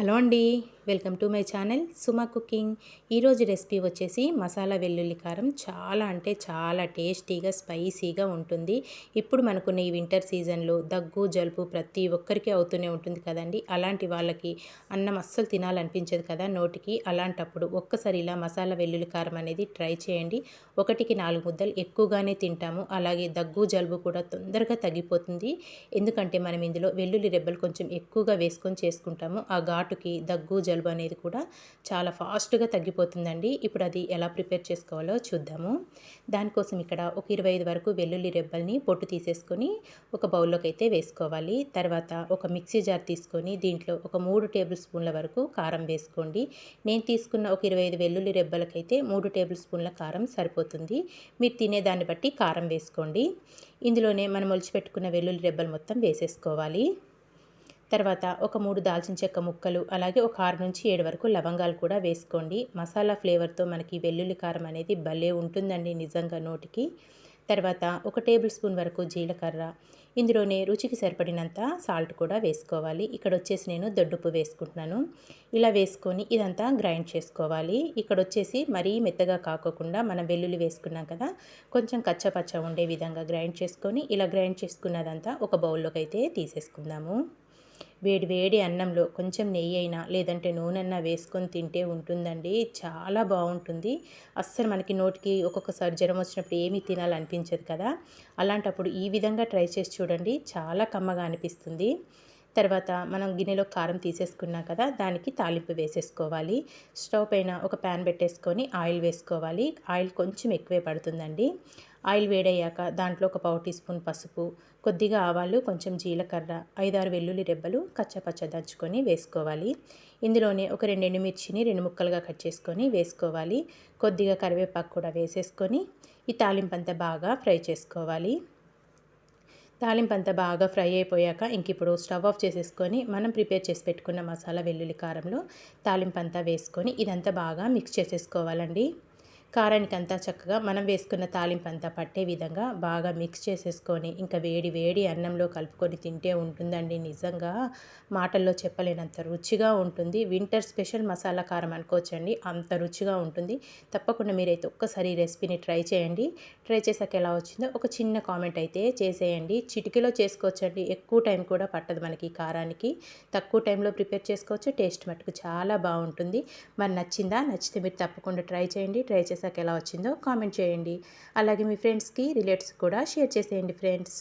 Hello అండి. Welcome to my channel Suma cooking. ఈరోజు recipe వచ్చేసి మసాలా వెల్లుల్లి కారం. చాలా అంటే చాలా టేస్టీగా స్పైసీగా ఉంటుంది. ఇప్పుడు మనకున్న ఈ వింటర్ సీజన్లో దగ్గు జలుబు ప్రతి ఒక్కరికి అవుతూనే ఉంటుంది కదండి. అలాంటి వాళ్ళకి అన్నం అస్సలు తినాలనిపించదు కదా నోటికి. అలాంటప్పుడు ఒక్కసారి ఇలా మసాలా వెల్లుల్లి కారం అనేది ట్రై చేయండి. ఒకటికి నాలుగు ముద్దలు ఎక్కువగానే తింటాము. అలాగే దగ్గు జలుబు కూడా తొందరగా తగ్గిపోతుంది. ఎందుకంటే మనం ఇందులో వెల్లుల్లి రెబ్బలు కొంచెం ఎక్కువగా వేసుకొని చేసుకుంటాము. ఆ ఘాటుకి దగ్గు జలుబు అనేది కూడా చాలా ఫాస్ట్గా తగ్గిపోతుందండి. ఇప్పుడు అది ఎలా ప్రిపేర్ చేసుకోవాలో చూద్దాము. దానికోసం ఇక్కడ ఒక ఇరవై ఐదు వరకు వెల్లుల్లి రెబ్బల్ని పొట్టు తీసేసుకొని ఒక బౌల్లోకి అయితే వేసుకోవాలి. తర్వాత ఒక మిక్సీ జార్ తీసుకొని దీంట్లో ఒక మూడు టేబుల్ స్పూన్ల వరకు కారం వేసుకోండి. నేను తీసుకున్న ఒక ఇరవై ఐదు వెల్లుల్లి రెబ్బలకైతే మూడు టేబుల్ స్పూన్ల కారం సరిపోతుంది. మీరు తినేదాన్ని బట్టి కారం వేసుకోండి. ఇందులోనే మనం ఒలిచిపెట్టుకున్న వెల్లుల్లి రెబ్బలు మొత్తం వేసేసుకోవాలి. తర్వాత ఒక మూడు దాల్చిన చెక్క ముక్కలు అలాగే ఒక ఆరు నుంచి ఏడు వరకు లవంగాలు కూడా వేసుకోండి. మసాలా ఫ్లేవర్తో మనకి వెల్లుల్లి కారం అనేది భలే ఉంటుందండి నిజంగా నోటికి. తర్వాత ఒక టేబుల్ స్పూన్ వరకు జీలకర్ర. ఇందులోనే రుచికి సరిపడినంత సాల్ట్ కూడా వేసుకోవాలి. ఇక్కడ వచ్చేసి నేను దొడ్డుప్పు వేసుకుంటున్నాను. ఇలా వేసుకొని ఇదంతా గ్రైండ్ చేసుకోవాలి. ఇక్కడ వచ్చేసి మరీ మెత్తగా కాకోకుండా మనం వెల్లుల్లి వేసుకున్నాం కదా కొంచెం కచ్చపచ్చ ఉండే విధంగా గ్రైండ్ చేసుకొని ఇలా గ్రైండ్ చేసుకున్నదంతా ఒక బౌల్లోకి అయితే తీసేసుకుందాము. వేడి వేడి అన్నంలో కొంచెం నెయ్యి అయినా లేదంటే నూనె వేసుకొని తింటే ఉంటుందండి. చాలా బాగుంటుంది. అస్సలు మనకి నోటికి ఒక్కొక్కసారి జ్వరం వచ్చినప్పుడు ఏమీ తినాలనిపించదు కదా. అలాంటప్పుడు ఈ విధంగా ట్రై చేసి చూడండి. చాలా కమ్మగా అనిపిస్తుంది. తర్వాత మనం గిన్నెలో కారం తీసేసుకున్నాం కదా దానికి తాలింపు వేసేసుకోవాలి. స్టవ్ పైన ఒక ప్యాన్ పెట్టేసుకొని ఆయిల్ వేసుకోవాలి. ఆయిల్ కొంచెం ఎక్కువే పడుతుందండి. ఆయిల్ వేడయ్యాక దాంట్లో ఒక పావు టీ స్పూన్ పసుపు కొద్దిగా ఆవాలు కొంచెం జీలకర్ర ఐదారు వెల్లుల్లి రెబ్బలు కచ్చపచ్చ దంచుకొని వేసుకోవాలి. ఇందులోనే ఒక రెండు ఎండుమిర్చిని రెండు ముక్కలుగా కట్ చేసుకొని వేసుకోవాలి. కొద్దిగా కరివేపాకు కూడా వేసేసుకొని ఈ తాలింపు అంతా బాగా ఫ్రై చేసుకోవాలి. తాలింపు అంతా బాగా ఫ్రై అయిపోయాక ఇంక ఇప్పుడు స్టవ్ ఆఫ్ చేసేసుకొని మనం ప్రిపేర్ చేసి పెట్టుకున్న మసాలా వెల్లుల్లి కారంలో తాలింపు అంతా వేసుకొని ఇదంతా బాగా మిక్స్ చేసేసుకోవాలండి. కారానికి అంతా చక్కగా మనం వేసుకున్న తాలింపు అంతా పట్టే విధంగా బాగా మిక్స్ చేసేసుకొని ఇంకా వేడి వేడి అన్నంలో కలుపుకొని తింటే ఉంటుందండి. నిజంగా మాటల్లో చెప్పలేనంత రుచిగా ఉంటుంది. వింటర్ స్పెషల్ మసాలా కారం అనుకోవచ్చండి. అంత రుచిగా ఉంటుంది. తప్పకుండా మీరైతే ఒక్కసారి ఈ రెసిపీని ట్రై చేయండి. ట్రై చేసాక ఎలా వచ్చిందో ఒక చిన్న కామెంట్ అయితే చేసేయండి. చిటికీలో చేసుకోవచ్చండి. ఎక్కువ టైం కూడా పట్టదు మనకి కారానికి. తక్కువ టైంలో ప్రిపేర్ చేసుకోవచ్చు. టేస్ట్ మటుకు చాలా బాగుంటుంది. మరి నచ్చిందా? నచ్చితే మీరు తప్పకుండా ట్రై చేయండి. ట్రై చేసి చేశాక ఎలా వచ్చిందో కామెంట్ చేయండి. అలాగే మీ ఫ్రెండ్స్కి రిలేటివ్స్ కూడా షేర్ చేసేయండి ఫ్రెండ్స్.